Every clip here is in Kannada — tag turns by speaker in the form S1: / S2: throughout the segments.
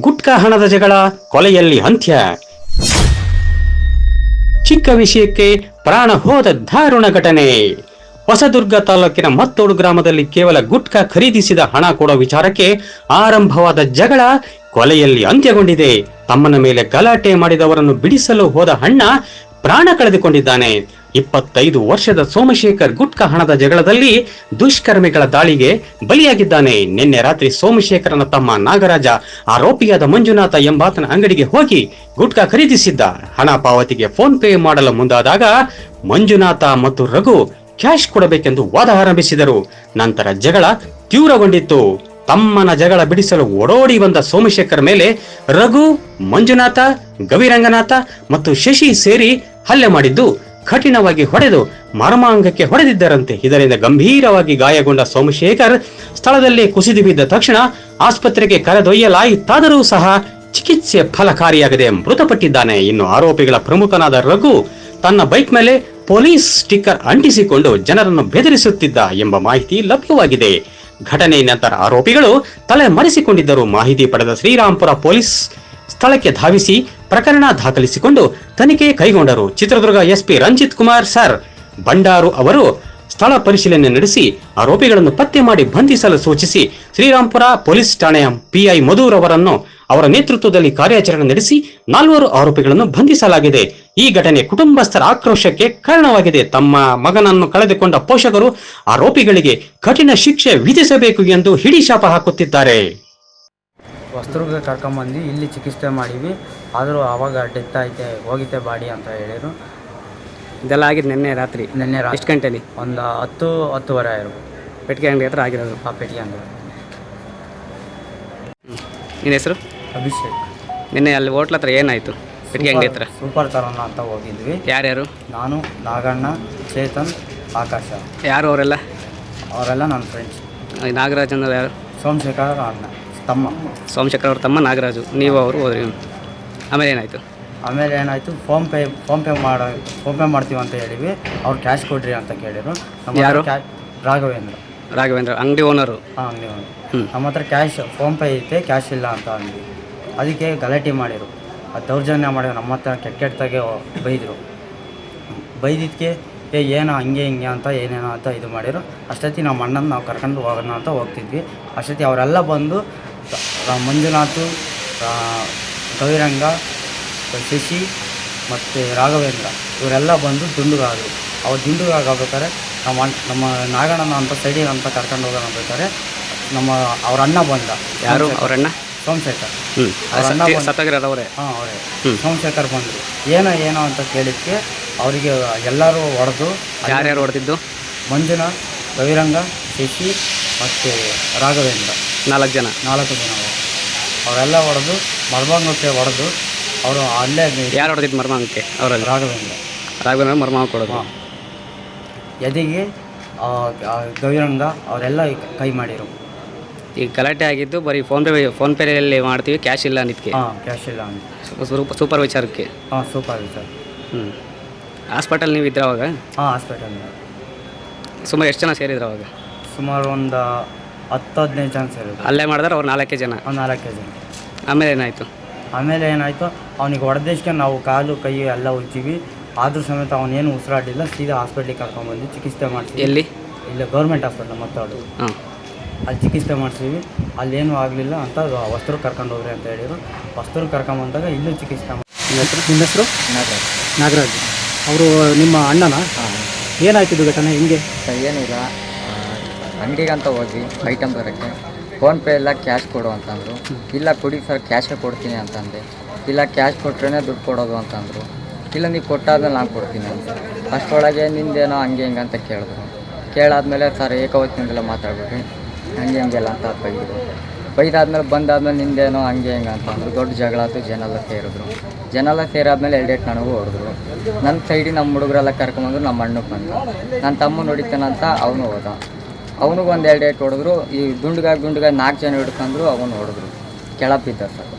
S1: ಗುಟ್ಕಾ ಹಣದ ಜಗಳ ಕೊಲೆಯಲ್ಲಿ ಅಂತ್ಯ. ಚಿಕ್ಕ ವಿಷಯಕ್ಕೆ ಪ್ರಾಣ ಹೋದ ದಾರುಣ ಘಟನೆ. ಹೊಸದುರ್ಗ ತಾಲೂಕಿನ ಮತ್ತೋಡು ಗ್ರಾಮದಲ್ಲಿ ಕೇವಲ ಗುಟ್ಕಾ ಖರೀದಿಸಿದ ಹಣ ಕೊಡೋ ವಿಚಾರಕ್ಕೆ ಆರಂಭವಾದ ಜಗಳ ಕೊಲೆಯಲ್ಲಿ ಅಂತ್ಯಗೊಂಡಿದೆ. ತಮ್ಮನ ಮೇಲೆ ಗಲಾಟೆ ಮಾಡಿದವರನ್ನು ಬಿಡಿಸಲು ಹೋದ ಅಣ್ಣ ಪ್ರಾಣ ಕಳೆದುಕೊಂಡಿದ್ದಾನೆ. ಇಪ್ಪತ್ತೈದು ವರ್ಷದ ಸೋಮಶೇಖರ್ ಗುಟ್ಕಾ ಹಣದ ಜಗಳದಲ್ಲಿ ದುಷ್ಕರ್ಮಿಗಳ ದಾಳಿಗೆ ಬಲಿಯಾಗಿದ್ದಾನೆ. ನಿನ್ನೆ ರಾತ್ರಿ ಸೋಮಶೇಖರನ ತಮ್ಮ ನಾಗರಾಜ, ಆರೋಪಿಯಾದ ಮಂಜುನಾಥ ಎಂಬಾತನ ಅಂಗಡಿಗೆ ಹೋಗಿ ಗುಟ್ಕಾ ಖರೀದಿಸಿದ್ದ. ಹಣ ಪಾವತಿಗೆ ಫೋನ್ ಪೇ ಮಾಡಲು ಮುಂದಾದಾಗ ಮಂಜುನಾಥ ಮತ್ತು ರಘು ಕ್ಯಾಶ್ ಕೊಡಬೇಕೆಂದು ವಾದ ಆರಂಭಿಸಿದರು. ನಂತರ ಜಗಳ ತೀವ್ರಗೊಂಡಿತ್ತು. ತಮ್ಮನ ಜಗಳ ಬಿಡಿಸಲು ಓಡೋಡಿ ಬಂದ ಸೋಮಶೇಖರ್ ಮೇಲೆ ರಘು, ಮಂಜುನಾಥ, ಗವಿರಂಗನಾಥ ಮತ್ತು ಶಶಿ ಸೇರಿ ಹಲ್ಲೆ ಮಾಡಿದ್ದು. ಕಠಿಣವಾಗಿ ಹೊಡೆದು ಮರ್ಮಾಂಗಕ್ಕೆ ಹೊಡೆದಿದ್ದರಂತೆ. ಇದರಿಂದ ಗಂಭೀರವಾಗಿ ಗಾಯಗೊಂಡ ಸೋಮಶೇಖರ್ ಸ್ಥಳದಲ್ಲೇ ಕುಸಿದು ಬಿದ್ದ ತಕ್ಷಣ ಆಸ್ಪತ್ರೆಗೆ ಕರೆದೊಯ್ಯಲಾಯಿತಾದರೂ ಸಹ ಚಿಕಿತ್ಸೆ ಫಲಕಾರಿಯಾಗದೆ ಮೃತಪಟ್ಟಿದ್ದಾನೆ. ಇನ್ನು ಆರೋಪಿಗಳ ಪ್ರಮುಖನಾದ ರಘು ತನ್ನ ಬೈಕ್ ಮೇಲೆ ಪೊಲೀಸ್ ಸ್ಟಿಕ್ಕರ್ ಅಂಟಿಸಿಕೊಂಡು ಜನರನ್ನು ಬೆದರಿಸುತ್ತಿದ್ದ ಎಂಬ ಮಾಹಿತಿ ಲಭ್ಯವಾಗಿದೆ. ಘಟನೆ ನಂತರ ಆರೋಪಿಗಳು ತಲೆ ಮರೆಸಿಕೊಂಡಿದ್ದರು ಮಾಹಿತಿ ಪಡೆದ ಶ್ರೀರಾಂಪುರ ಪೊಲೀಸ್ ಸ್ಥಳಕ್ಕೆ ಧಾವಿಸಿ ಪ್ರಕರಣ ದಾಖಲಿಸಿಕೊಂಡು ತನಿಖೆ ಕೈಗೊಂಡರು. ಚಿತ್ರದುರ್ಗ ಎಸ್ಪಿ ರಂಜಿತ್ ಕುಮಾರ್ ಸರ್, ಬಂಡಾರು ಅವರು ಸ್ಥಳ ಪರಿಶೀಲನೆ ನಡೆಸಿ ಆರೋಪಿಗಳನ್ನು ಪತ್ತೆ ಮಾಡಿ ಬಂಧಿಸಲು ಸೂಚಿಸಿ ಶ್ರೀರಾಂಪುರ ಪೊಲೀಸ್ ಠಾಣೆಯ ಪಿಐ ಮಧುರ್ ಅವರನ್ನು ಅವರ ನೇತೃತ್ವದಲ್ಲಿ ಕಾರ್ಯಾಚರಣೆ ನಡೆಸಿ ನಾಲ್ವರು ಆರೋಪಿಗಳನ್ನು ಬಂಧಿಸಲಾಗಿದೆ. ಈ ಘಟನೆ ಕುಟುಂಬಸ್ಥರ ಆಕ್ರೋಶಕ್ಕೆ ಕಾರಣವಾಗಿದೆ. ತಮ್ಮ ಮಗನನ್ನು ಕಳೆದುಕೊಂಡ ಪೋಷಕರು ಆರೋಪಿಗಳಿಗೆ ಕಠಿಣ ಶಿಕ್ಷೆ ವಿಧಿಸಬೇಕು ಎಂದು ಹಿಡಿಶಾಪ ಹಾಕುತ್ತಿದ್ದಾರೆ.
S2: ವಸ್ತ್ರ ಕರ್ಕೊಂಬಂದು ಇಲ್ಲಿ ಚಿಕಿತ್ಸೆ ಮಾಡೀವಿ ಆದರೂ ಆವಾಗ ಡೆತ್ ಐತೆ ಹೋಗಿತ್ತೆ ಬಾಡಿ ಅಂತ ಹೇಳಿದರು.
S3: ಇದೆಲ್ಲ ಆಗಿದ್ದು ನಿನ್ನೆ ರಾತ್ರಿ?
S2: ನಿನ್ನೆ
S3: ಎಷ್ಟು
S2: ರಾತ್ರಿ
S3: ಗಂಟೆಲಿ?
S2: ಒಂದು ಹತ್ತು ಹತ್ತುವರೆ ಆಯಿತು.
S3: ಪೆಟ್ಟಿಗೆ ಅಂಗಡಿ ಹತ್ರ ಆಗಿರೋದು.
S2: ಆ ಪೆಟ್ಟಿಗೆ ಅಂದ್ರೆ
S3: ನಿನ್ನ ಹೆಸರು?
S2: ಅಭಿಷೇಕ್.
S3: ನಿನ್ನೆ ಅಲ್ಲಿ ಹೋಟ್ಲ ಹತ್ರ ಏನಾಯಿತು? ಪೆಟ್ಟಿಗೆ ಅಂಗಡಿ ಹತ್ರ?
S2: ಸೂಪರ್ ತರೋಣ ಅಂತ ಹೋಗಿದ್ವಿ.
S3: ಯಾರ್ಯಾರು?
S2: ನಾನು ನಾಗಣ್ಣ ಚೇತನ್ ಆಕಾಶ.
S3: ಯಾರು ಅವರೆಲ್ಲ?
S2: ಅವರೆಲ್ಲ ನನ್ನ ಫ್ರೆಂಡ್ಸ್
S3: ನಾಗರಾಜ್ ಅಂದ್ರೆ ಯಾರು?
S2: ಸೋಮಶೇಖರ್ ಅಣ್ಣ ತಮ್ಮ.
S3: ಸೋಮಶೇಖರ್ ಅವ್ರ ತಮ್ಮ ನಾಗರಾಜು. ನೀವು ಅವರು ಹೋದ್ರಿ. ಆಮೇಲೆ ಏನಾಯಿತು?
S2: ಆಮೇಲೆ ಏನಾಯಿತು? ಫೋನ್ ಪೇ ಫೋನ್ ಪೇ ಮಾಡೋ ಫೋನ್ ಪೇ ಮಾಡ್ತೀವಿ ಅಂತ ಹೇಳಿವಿ ಅವ್ರು ಕ್ಯಾಶ್ ಕೊಡ್ರಿ ಅಂತ ಕೇಳಿದ್ರು. ನಮ್ಮ
S3: ಯಾರು?
S2: ಕ್ಯಾ- ರಾಘವೇಂದ್ರ.
S3: ರಾಘವೇಂದ್ರ ಅಂಗಡಿ ಓನರು
S2: ಹಾಂ ಅಂಗಡಿ ಓನರ್
S3: ಹ್ಮ್.
S2: ನಮ್ಮ ಹತ್ರ ಕ್ಯಾಶ್ ಫೋನ್ ಪೇ ಐತೆ ಕ್ಯಾಶ್ ಇಲ್ಲ ಅಂತ ಅಂದ್ವಿ. ಅದಕ್ಕೆ ಗಲಾಟೆ ಮಾಡಿದರು. ಅದು ದೌರ್ಜನ್ಯ ಮಾಡಿದ್ರು. ನಮ್ಮ ಹತ್ರ ಕೆಟ್ಟ ಕೆಟ್ಟದಾಗೆ ಬೈದರು. ಬೈದಿದ್ದಕ್ಕೆ ಏ ಏನೋ ಹಂಗೆ ಹಿಂಗೆ ಅಂತ ಏನೇನೋ ಅಂತ ಇದು ಮಾಡಿರು ಅಷ್ಟೊತ್ತಿ ನಮ್ಮ ಅಣ್ಣನ ನಾವು ಕರ್ಕೊಂಡು ಹೋಗೋಣ ಅಂತ ಹೋಗ್ತಿದ್ವಿ. ಅಷ್ಟೊತ್ತಿ ಅವರೆಲ್ಲ ಬಂದು ರ- ಮಂಜುನಾಥ್ ಆ, ಗವಿರಂಗ ಶಶಿ ಮತ್ತು ರಾಘವೇಂದ್ರ ಇವರೆಲ್ಲ ಬಂದು ದುಂಡುಗಾದರು ಅವ್ರು ದುಂಡುಗಾಗಬೇಕಾದ್ರೆ ನಮ್ಮ ನಮ್ಮ ನಾಗಣ್ಣನ ಅಂತ ಸೈಡಿಗೆ ಅಂತ ಕರ್ಕೊಂಡು ಹೋಗೋಣ ಬೇಕಾದ್ರೆ ನಮ್ಮ ಅವ್ರ ಅಣ್ಣ ಬಂದ.
S3: ಯಾರು ಅವರಣ್ಣ
S2: ಸೋಮಶೇಖರ್. ಅವ್ರ ಹಾಂ ಅವರೇ. ಸೋಮಶೇಖರ್ ಬಂದರು. ಏನೋ ಏನೋ ಅಂತ ಕೇಳಿದ್ದಕ್ಕೆ ಅವರಿಗೆ ಎಲ್ಲರೂ ಹೊಡೆದು
S3: ಯಾರ್ಯಾರು ಹೊಡೆದಿದ್ದು?
S2: ಮಂಜುನಾಥ್ ಕವಿರಂಗ ಶಶಿ ಮತ್ತು ರಾಘವೇಂದ್ರ.
S3: ನಾಲ್ಕು ಜನ.
S2: ನಾಲ್ಕು ಜನ. ಅವರು. ಅವರೆಲ್ಲ ಹೊಡೆದು ಮರ್ಮಾಂಗಕ್ಕೆ ಹೊಡೆದು ಅವರು ಅಲ್ಲೇ
S3: ಯಾರು ಹೊಡೆದಿದ್ದು ಮರ್ಮಾಂಗಕ್ಕೆ? ಅವರಲ್ಲಿ?
S2: ರಾಘವೇಂದ್ರ.
S3: ರಾಘವೇಂದ್ರ ಮರ್ಮಾಂಗ ಕೊಡೋದು
S2: ಎದೆಗೆ ಗೌರಂಗ ಅವರೆಲ್ಲ ಕೈ ಮಾಡಿರು.
S3: ಈಗ ಗಲಾಟೆ ಆಗಿದ್ದು ಬರೀ ಫೋನ್ ಪೇ ಫೋನ್ ಪೇಯಲ್ಲಿ ಮಾಡ್ತೀವಿ ಕ್ಯಾಶ್ ಇಲ್ಲ ಅನ್ನಿದ್ಕೆ?
S2: ಹಾಂ ಕ್ಯಾಶ್ ಇಲ್ಲ ಅಂತ
S3: ಸೂಪರ್ ಸೂಪರ್ ವಿಚಾರಕ್ಕೆ?
S2: ಹಾಂ ಸೂಪರ್ ವಿಚಾರ.
S3: ಹ್ಞೂ ಹಾಸ್ಪಿಟಲ್ ನೀವು ಇದ್ರೆ ಅವಾಗ?
S2: ಹಾಂ ಹಾಸ್ಪಿಟಲ್.
S3: ಸುಮಾರು ಎಷ್ಟು ಜನ ಸೇರಿದ್ರು ಅವಾಗ?
S2: ಸುಮಾರು ಒಂದು ಹತ್ತು ಹದಿನೈದು ಚಾನ್ಸ್ ಸೇರಿದ್ರು
S3: ಅಲ್ಲೇ ಮಾಡಿದ್ರೆ ಅವ್ರು ನಾಲ್ಕೇ ಜನ.
S2: ಒಂದು ನಾಲ್ಕೇ ಜನ.
S3: ಆಮೇಲೆ ಏನಾಯಿತು?
S2: ಆಮೇಲೆ ಏನಾಯಿತು? ಅವನಿಗೆ ಹೊಡೆದೇಶಕ್ಕೆ ನಾವು ಕಾಲು ಕೈ ಎಲ್ಲ ಉಜ್ಜೀವಿ. ಆದರೂ ಸಮೇತ ಅವನೇನು ಉಸಿರಾಡಿಲ್ಲ ಸೀದಾ ಹಾಸ್ಪಿಟ್ಲಿಗೆ ಕರ್ಕೊಂಡ್ಬಂದು ಚಿಕಿತ್ಸೆ ಮಾಡ್ತೀವಿ
S3: ಎಲ್ಲಿ?
S2: ಇಲ್ಲ ಗೌರ್ಮೆಂಟ್ ಹಾಸ್ಪಿಟ್ಲ್ ಮತ್ತಾಡು
S3: ಹಾಂ.
S2: ಅಲ್ಲಿ ಚಿಕಿತ್ಸೆ ಮಾಡ್ತೀವಿ ಅಲ್ಲೇನೂ ಆಗಲಿಲ್ಲ ಅಂತ ವಸ್ತ್ರ ಕರ್ಕೊಂಡು ಹೋಗ್ರಿ ಅಂತ ಹೇಳಿದರು. ವಸ್ತ್ರ ಕರ್ಕೊಂಬಂದಾಗ ಇಲ್ಲೂ ಚಿಕಿತ್ಸೆ ಮಾಡಿ
S4: ನಿಮ್ಮ ಹೆಸರು? ನಾಗರಾಜ್ ಹೆಸರು? ನಾಗರಾಜ್. ಅವರು ನಿಮ್ಮ ಅಣ್ಣನ? ಏನಾಯ್ತಿದ್ದು ಘಟನೆ ಹಿಂಗೆ?
S5: ಏನೂ ಏನಿಲ್ಲ ಅಂಗಡಿಗೆ ಅಂತ ಹೋದ್ವಿ ಐಟಮ್ ಬರೋಕ್ಕೆ ಫೋನ್ಪೇ ಎಲ್ಲ ಕ್ಯಾಶ್ ಕೊಡು ಅಂತಂದರು. ಇಲ್ಲ ಕೊಡಿ ಸರ್ ಕ್ಯಾಶೇ ಕೊಡ್ತೀನಿ ಅಂತಂದೆ. ಇಲ್ಲ ಕ್ಯಾಶ್ ಕೊಟ್ರೇ ದುಡ್ಡು ಕೊಡೋದು ಅಂತಂದರು. ಇಲ್ಲ ನೀವು ಕೊಟ್ಟಾದ್ಮೇಲೆ ನಾನು ಕೊಡ್ತೀನಿ ಅಂತ. ಅಷ್ಟರೊಳಗೆ ನಿಂದೇನೋ ಹಂಗೆ ಹಿಂಗೆ ಅಂತ ಕೇಳಿದ್ರು. ಕೇಳಾದ್ಮೇಲೆ ಸರ್ ಏಕವಚನದಲ್ಲ ಮಾತಾಡ್ಬಿಟ್ರಿ. ಹಂಗೆ ಹಿಂಗೆಲ್ಲ ಅಂತ ಬೈದರು. ಬೈದಾದ್ಮೇಲೆ ಬಂದಾದ್ಮೇಲೆ ನಿಂದೇನೋ ಹಂಗೆ ಹಿಂಗೆ ಅಂತಂದ್ರು ದೊಡ್ಡ ಜಗಳ ಆಯ್ತು ಜನ ಎಲ್ಲ ಸೇರಿದ್ರು. ಜನ ಎಲ್ಲ ಸೇರಾದ್ಮೇಲೆ ಎರಡೇಟ್ ನನಗೂ ಹೊಡೆದ್ರು. ನನ್ನ ಸೈಡಿಗೆ ನಮ್ಮ ಹುಡುಗರೆಲ್ಲ ಕರ್ಕೊಂಬಂದ್ರು, ನಮ್ಮ ಅಣ್ಣಗೆ ಬಂದ ನನ್ನ ತಮ್ಮ ನೋಡಿತಾನಂತ ಅವನು ಹೋದ. ಅವನಿಗೆ ಒಂದು ಎರಡು ಏಟ್ ಹೊಡೆದ್ರು. ಈ ದುಂಡ್ಗಾಗಿ ದುಂಡ್ಗಾಗಿ ನಾಲ್ಕು ಜನ ಹಿಡ್ಕೊಂಡ್ರು ಅವನು ಹೊಡೆದ್ರು. ಕೆಳ ಬಿದ್ದ ಸರ್.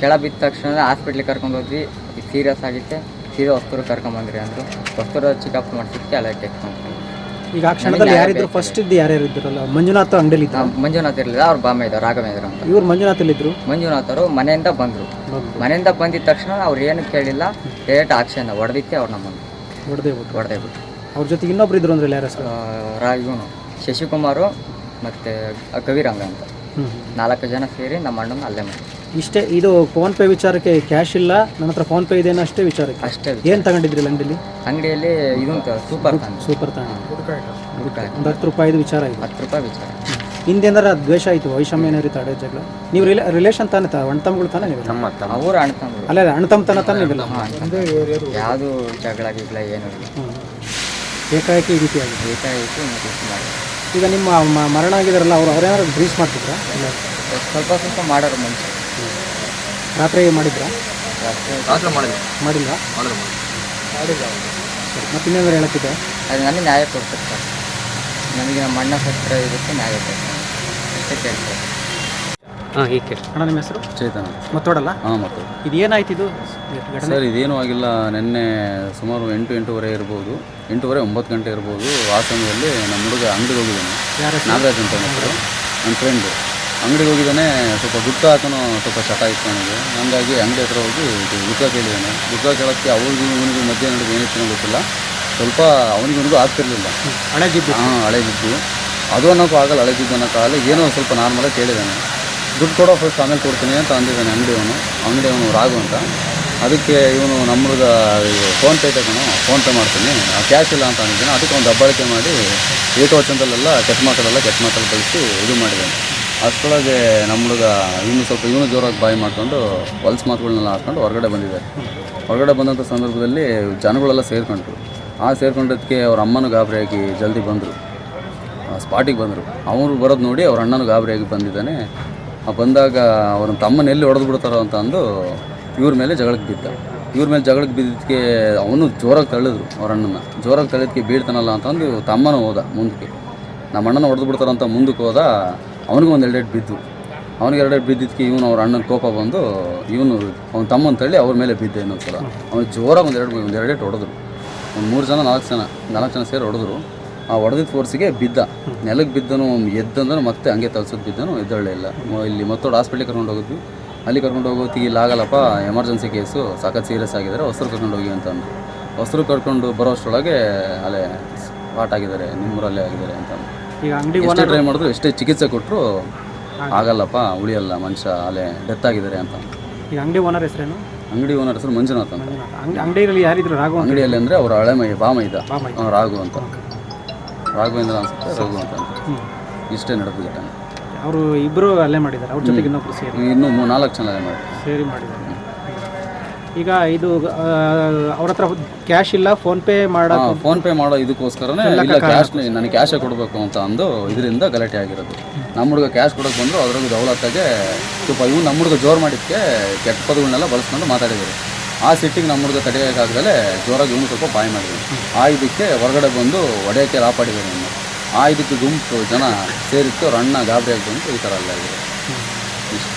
S5: ಕೆಳ ಬಿದ್ದ ತಕ್ಷಣ ಹಾಸ್ಪಿಟ್ಲಿಗೆ ಕರ್ಕೊಂಡು ಹೋದ್ವಿ. ಸೀರಿಯಸ್ ಆಗಿತ್ತೆ. ಸೀದಾ ಹೊಸ್ತೂರು ಕರ್ಕೊಂಬಂದ್ರಿ ಅಂದರು. ವಸ್ತು ಚಿಕಪ್ ಮಾಡಿಸಿದ್ದಕ್ಕೆ ಅಲ್ಲೇ ಟೆಕ್
S4: ಈಗ ಆ ಕ್ಷಣದಲ್ಲಿ ಯಾರಿದ್ರು ಫಸ್ಟ್ ಇದ್ದು ಯಾರ್ಯಾರು ಇದ್ರಲ್ಲ ಮಂಜುನಾಥ್ ಅಂಗಡಿಲಿ
S5: ನಮ್ಮ ಮಂಜುನಾಥ್ ಇರಲಿಲ್ಲ. ಅವ್ರು ಬಾಮ ಇದ್ದಾರೆ ರಾಘವೇಂದ್ರ ಅಂತ.
S4: ಇವ್ರು ಮಂಜುನಾಥ್ ಇದ್ರು?
S5: ಅವರು ಮನೆಯಿಂದ ಬಂದರು. ಮನೆಯಿಂದ ಬಂದಿದ ತಕ್ಷಣ ಅವ್ರು ಏನು ಕೇಳಿಲ್ಲ. ಡೈರೆಕ್ಟ್ ಆಕ್ಷನ್ ಹೊಡೆದಿಕ್ಕೆ ಅವ್ರು ನಮ್ಮನ್ನು
S4: ಹೊಡೆದೇ ಬಿಟ್ಟು
S5: ಹೊಡೆದೇ ಬಿಟ್ಟು
S4: ಅವ್ರ ಜೊತೆಗೆ ಇನ್ನೊಬ್ರು ಇದ್ರು ಅಂದ್ರೆ ಯಾರು
S5: ಇವನು. ಶಶಿಕುಮಾರು ಮತ್ತು ಕವಿರಂಗ ಅಂತ.
S4: ಹ್ಞೂ
S5: ನಾಲ್ಕು ಜನ ಸೇರಿ ನಮ್ಮ ಅಣ್ಣನ ಅಲ್ಲೇ ಮಾಡಿ
S4: ಇಷ್ಟೇ ಇದು ಫೋನ್ ಪೇ ವಿಚಾರಕ್ಕೆ ಕ್ಯಾಶ್ ಇಲ್ಲ ನನ್ನ ಹತ್ರ ಫೋನ್ ಪೇ ಇದೆ ಅಷ್ಟೇ ವಿಚಾರಕ್ಕೆ?
S5: ಅಷ್ಟೇ
S4: ಏನು ತಗೊಂಡಿದ್ರಿ ಅಂಗಡಿಲಿ?
S5: ಅಂಗಡಿಯಲ್ಲಿ ಇದು ಸೂಪರ್ ತಂದು
S4: ಸೂಪರ್ ತಾಣ ಒಂದು ಹತ್ತು ರೂಪಾಯಿದು ವಿಚಾರ ಇದು.
S5: ಹತ್ತು ರೂಪಾಯಿ ವಿಚಾರ.
S4: ಹಿಂದೆ ಏನಾರ ದ್ವೇಷ ಆಯಿತು ವೈಷಮ್ಯ ಏನಾರು ತಡೆ ಜಗಳ? ನೀವು ರಿಲೇ ರಿಲೇಷನ್ ತಾನೇ ತ ಅಣ್ಣ ತಮ್ಮಗಳು ತಾನೇ ನೀವು
S5: ಅವರು ಅಣ್ಣ ತಮ್ಮ
S4: ಅಲ್ಲ ಅಣ್ಣ ತಮ್ಮ ತನ ತಾನೇ ನೀವಿಲ್ಲ?
S5: ಯಾವುದು ಜಗಳ ಗಿಗಳ ಏನೂ ಇಲ್ಲ.
S4: ಏಕಾಏಕಿ ಈ ರೀತಿ ಆಗಿದೆ
S5: ಬೇಕಾಗಿತ್ತು ಮತ್ತು ಮಾಡಿ
S4: ಈಗ ನಿಮ್ಮ ಮ- ಮರಣ ಆಗಿದಾರಲ್ಲ ಅವ್ರು ಅವ್ರೇನಾದ್ರು ಬ್ರೀಸ್ ಮಾಡ್ತಿದ್ರಾ? ಇಲ್ಲ.
S5: ಸ್ವಲ್ಪ ಸ್ವಲ್ಪ ಮಾಡೋರು ಮನುಷ್ಯ.
S4: ರಾತ್ರಿ ಮಾಡಿದ್ರಾ?
S5: ರಾತ್ರಿ
S4: ಮಾಡಿಲ್ಲ? ಸರಿ ಮತ್ತೆ ಇನ್ನೇನಾದ್ರು ಹೇಳಕ್ಕಿದೆ?
S5: ಅದು ನನಗೆ ನ್ಯಾಯ ಕೊಡ್ತಾರೆ ಸರ್ ನನಗೆ ನಮ್ಮ ಅಣ್ಣ ಸತ್ರ ಇದಕ್ಕೆ ನ್ಯಾಯ ಕೊಡ್ತಾರೆ. ಅಷ್ಟೇ ಕೇಳ್ತಾರೆ.
S3: ಹಾಂ ಈಗ ಕೇಳಿ.
S4: ಅಣ್ಣ ನಿಮ್ಮ ಹೆಸರು?
S6: ಚೇತನ
S4: ಮತ್ತೋಡಲ್ಲ?
S6: ಹಾಂ ಮತ್ತು
S4: ಇದು ಏನಾಯ್ತು ಇದು ಘಟನೆ?
S6: ಸರ್ ಇದೇನೂ ಆಗಿಲ್ಲ. ನಿನ್ನೆ ಸುಮಾರು ಎಂಟು ಎಂಟೂವರೆ ಇರ್ಬೋದು. ಎಂಟೂವರೆ ಒಂಬತ್ತು ಗಂಟೆ ಇರ್ಬೋದು. ಆ ಸಮಯದಲ್ಲಿ ನಮ್ಮ ಹುಡುಗ ಅಂಗಡಿಗೆ ಹೋಗಿದ್ದಾನೆ.
S4: ಯಾರ?
S6: ನಾಗರಾಜ್ ಅಂತ ಹೆಸರು. ನನ್ನ ಫ್ರೆಂಡು ಅಂಗಡಿಗೆ ಹೋಗಿದ್ದಾನೆ. ಸ್ವಲ್ಪ ಗುಟ್ಟ ಆತನು ಸ್ವಲ್ಪ ಚಟ ಇತ್ತು ನನಗೆ ಹಂಗಾಗಿ ಅಂಗಡಿ ಹತ್ರ ಹೋಗಿ ಇದು ಗುಟ್ಟ ಕೇಳಿದ್ದಾನೆ. ಗುಟ್ಟ ಕೇಳೋಕ್ಕೆ ಅವ್ರಿಗೂ ಇವನಿಗೂ ಮಧ್ಯೆ ನಡೆದು ಏನಿತ್ತು ಗೊತ್ತಿಲ್ಲ. ಸ್ವಲ್ಪ ಅವನಿಗೆ ಇವನಿಗೂ ಆಗ್ತಿರ್ಲಿಲ್ಲ.
S4: ಹಳೆ ಜಿದ್ದು
S6: ಹಾಂ ಹಳೆ ಬಿದ್ದು ಅದು ಅನ್ನೋಕ್ಕೂ ಆಗಲ್ಲ ಹಳೆ ಬಿದ್ದು ಅನ್ನೋಕ್ಕಾಗಲ್ಲ ಏನೋ ಸ್ವಲ್ಪ ನಾರ್ಮಲಾಗಿ ಕೇಳಿದ್ದಾನೆ. ದುಡ್ಡು ಕೊಡೋ ಫಸ್ಟ್ ಆಮೇಲೆ ಕೊಡ್ತೀನಿ ಅಂತ ಅಂದಿದ್ದಾನೆ ಅಂಗಡಿಯವನು. ಅಂಗಡಿಯವನು ರಾಘು ಅಂತ. ಅದಕ್ಕೆ ಇವನು ನಮ್ಮದು ಫೋನ್ಪೇ ತಗೊಂಡು ಫೋನ್ಪೇ ಮಾಡ್ತೀನಿ. ಕ್ಯಾಶ್ ಇಲ್ಲ ಅಂತ ಅಂದಿದ್ದಾನೆ. ಅದಕ್ಕೆ ಒಂದು ದಬ್ಬಾಳಿಕೆ ಮಾಡಿ ಏಕವಚನದಲ್ಲೆಲ್ಲ ಕೆಟ್ಟ ಮಾತಲ್ಲೆಲ್ಲ ಕೆಟ್ಟ ಮಾತಲ್ಲಿ ಕಳಿಸಿ ಇದು ಮಾಡಿದ್ದಾನೆ. ಅಷ್ಟರೊಳಗೆ ನಮ್ಮ ಇವನು ಸ್ವಲ್ಪ ಇವನು ಜೋರಾಗಿ ಬಾಯಿ ಮಾಡ್ಕೊಂಡು ಹೊಲ್ಸ್ ಮಾತುಗಳನ್ನೆಲ್ಲ ಹಾಕ್ಕೊಂಡು ಹೊರಗಡೆ ಬಂದಿದ್ದಾರೆ. ಹೊರಗಡೆ ಬಂದಂಥ ಸಂದರ್ಭದಲ್ಲಿ ಜನಗಳೆಲ್ಲ ಸೇರ್ಕೊಂಡ್ರು. ಆ ಸೇರ್ಕೊಂಡಿದ್ದಕ್ಕೆ ಅವ್ರ ಅಮ್ಮನೂ ಗಾಬರಿಯಾಗಿ ಜಲ್ದಿ ಬಂದರು. ಸ್ಪಾಟಿಗೆ ಬಂದರು. ಅವರು ಬರೋದು ನೋಡಿ ಅವ್ರ ಅಣ್ಣನೂ ಗಾಬರಿಯಾಗಿ ಬಂದಿದ್ದಾನೆ. ಬಂದಾಗ ಅವ್ರನ್ನ ತಮ್ಮನ ಎಲ್ಲಿ ಹೊಡೆದು ಬಿಡ್ತಾರೋ ಅಂತ ಅಂದು ಇವ್ರ ಮೇಲೆ ಜಗಳಕ್ಕೆ ಬಿದ್ದ. ಇವ್ರ ಮೇಲೆ ಜಗಳಕ್ಕೆ ಬಿದ್ದಕ್ಕೆ ಅವನು ಜೋರಾಗಿ ತಳ್ಳಿದ್ರು ಅವ್ರ ಅಣ್ಣನ ಜೋರಾಗಿ ತಳ್ಳಿದ್ಕೆ ಬೀಳ್ತಾನಲ್ಲ ಅಂತಂದು ತಮ್ಮನೂ ಹೋದ ಮುಂದಕ್ಕೆ. ನಮ್ಮ ಅಣ್ಣನ ಹೊಡೆದು ಬಿಡ್ತಾರಂತ ಮುಂದಕ್ಕೆ ಹೋದ ಅವನಿಗೂ ಒಂದು ಎರಡೆರಡು ಬಿದ್ದು ಅವನಿಗೆ ಎರಡೆರಡು ಬಿದ್ದಿದ್ದಕ್ಕೆ ಇವನು ಅವ್ರ ಅಣ್ಣನ ಕೋಪ ಬಂದು ಇವನು ಅವ್ನ ತಮ್ಮನ ತಳ್ಳಿ ಅವ್ರ ಮೇಲೆ ಬಿದ್ದೆ ಇನ್ನೊಂದು ಸಲ ಅವ್ನು ಜೋರಾಗಿ ಒಂದು ಎರಡು, ಒಂದು ಎರಡೆರಡು ಹೊಡೆದ್ರು. ಒಂದು ಮೂರು ಜನ, ನಾಲ್ಕು ಜನ ನಾಲ್ಕು ಜನ ಸೇರಿ ಹೊಡೆದ್ರು. ಆ ಹೊಡೆದಿದ್ದ ಫೋರ್ಸಿಗೆ ಬಿದ್ದ. ನೆಲಕ್ಕೆ ಬಿದ್ದನು ಎದ್ದಂದ್ರೆ ಮತ್ತೆ ಹಂಗೆ ತಲ್ಸೋದು ಬಿದ್ದನು ಎದ್ದೊಳ್ಳೆ ಇಲ್ಲ. ಇಲ್ಲಿ ಮತ್ತೊಂದು ಹಾಸ್ಪಿಟ್ಲಿಗೆ ಕರ್ಕೊಂಡು ಹೋಗಿದ್ವಿ. ಅಲ್ಲಿ ಕರ್ಕೊಂಡು ಹೋಗೋತ್ತಿಗೆ ಇಲ್ಲಿ ಆಗಲ್ಲಪ್ಪ ಎಮರ್ಜೆನ್ಸಿ ಕೇಸು ಸಖತ್ ಸೀರಿಯಸ್ ಆಗಿದ್ದಾರೆ ಹೊಸರು ಕರ್ಕೊಂಡು ಹೋಗಿ ಅಂತ ಅಂದ್ರು. ಹೊಸರು ಕರ್ಕೊಂಡು ಬರೋ ಅಷ್ಟರೊಳಗೆ ಅಲ್ಲೇ ಸ್ಪಾಟ್ ಆಗಿದ್ದಾರೆ ನಿಮ್ಮೂರಲ್ಲೇ ಆಗಿದ್ದಾರೆ ಅಂತ ಎಷ್ಟೇ ಟ್ರೈ ಮಾಡಿದ್ರು ಎಷ್ಟೇ ಚಿಕಿತ್ಸೆ ಕೊಟ್ಟರು ಆಗಲ್ಲಪ್ಪ ಉಳಿಯಲ್ಲ ಮನುಷ್ಯ ಅಲ್ಲೇ ಡೆತ್ ಆಗಿದ್ದಾರೆ ಅಂತ
S4: ಈಗ ಅಂಗಡಿ ಓನರ್ ಹೆಸರೇನು?
S6: ಅಂಗಡಿ ಓನರ್ ಹೆಸರು ಮಂಜುನಾಥ್ ಅಂತ.
S4: ಅಂಗಡಿ ಅಂಗಡಿಯಲ್ಲಿ ಯಾರಿದ್ರು ರಾಘು
S6: ಅಂಗಡಿಯಲ್ಲಿ ಅಂದರೆ ಅವ್ರ ಹಳೆ ಮೈ ಬಾಮ ಇದ್ದ ರಾಘು ಅಂತ. ರಾಘವೇಂದ್ರ ಅನ್ಸುತ್ತೆ ರಘು ಅಂತ ಇಷ್ಟೇ ನಡೆದು ಘಟನೆ.
S4: ಅವರು ಇಬ್ಬರು ಅಲ್ಲೇ ಮಾಡಿದ್ದಾರೆ ಅವ್ರ ಜೊತೆಗೆ ಇನ್ನೊಬ್ರು ಸೇರಿ.
S6: ಇನ್ನು ಮೂ ನಾಲ್ಕು ಜನ ಮಾಡಿ
S4: ಸೇರಿ ಮಾಡಿದ್ದಾರೆ. ಈಗ ಇದು ಅವ್ರ ಹತ್ರ ಕ್ಯಾಶ್ ಇಲ್ಲ ಫೋನ್ ಪೇ ಮಾಡೋ
S6: ಫೋನ್ ಪೇ ಮಾಡೋ ಇದಕ್ಕೋಸ್ಕರನೇ ಇಲ್ಲ ಕ್ಯಾಶ್ ನನಗೆ ಕ್ಯಾಶೇ ಕೊಡಬೇಕು ಅಂತ ಅಂದು ಇದರಿಂದ ಗಲಾಟೆ ಆಗಿರೋದು. ನಮ್ಮ ಹುಡುಗ ಕ್ಯಾಶ್ ಕೊಡೋಕೆ ಬಂದರು ಅದರಲ್ಲಿ ದೌಲತ್ತಾಗೆ ಸ್ವಲ್ಪ ಇವ್ನು ನಮ್ಮ ಹುಡುಗ ಜೋರು ಮಾಡಿದ್ದಕ್ಕೆ ಕೆಟ್ಟ ಪದಗಳನ್ನೆಲ್ಲ ಬಳಸ್ಕೊಂಡು ಮಾತಾಡಿದ್ದಾರೆ. ಆ ಸಿಟ್ಟಿಗೆ ನಮ್ಮ ಹುಡುಗ ತಡೆಯೋಕ್ಕಾಗದಲ್ಲೇ ಜೋರಾಗಿ ಇವನು ಸ್ವಲ್ಪ ಬಾಯಿ ಮಾಡಿದ್ವಿ ಆ ಇದಕ್ಕೆ ಹೊರಗಡೆ ಬಂದು ಒಡೆಯೋಕ್ಕೆ ರಾಪಾಡಿದ್ದಾರೆ ನಮ್ಮ ಆ ಇದಕ್ಕೆ ಗುಂಪು ಜನ ಸೇರಿತ್ತು ರಣ್ಣ ಗಾಬರಿಯಾಗಿ ಬಂತು ಈ ಥರ ಎಲ್ಲ ಆಗಿದೆ ಇಷ್ಟು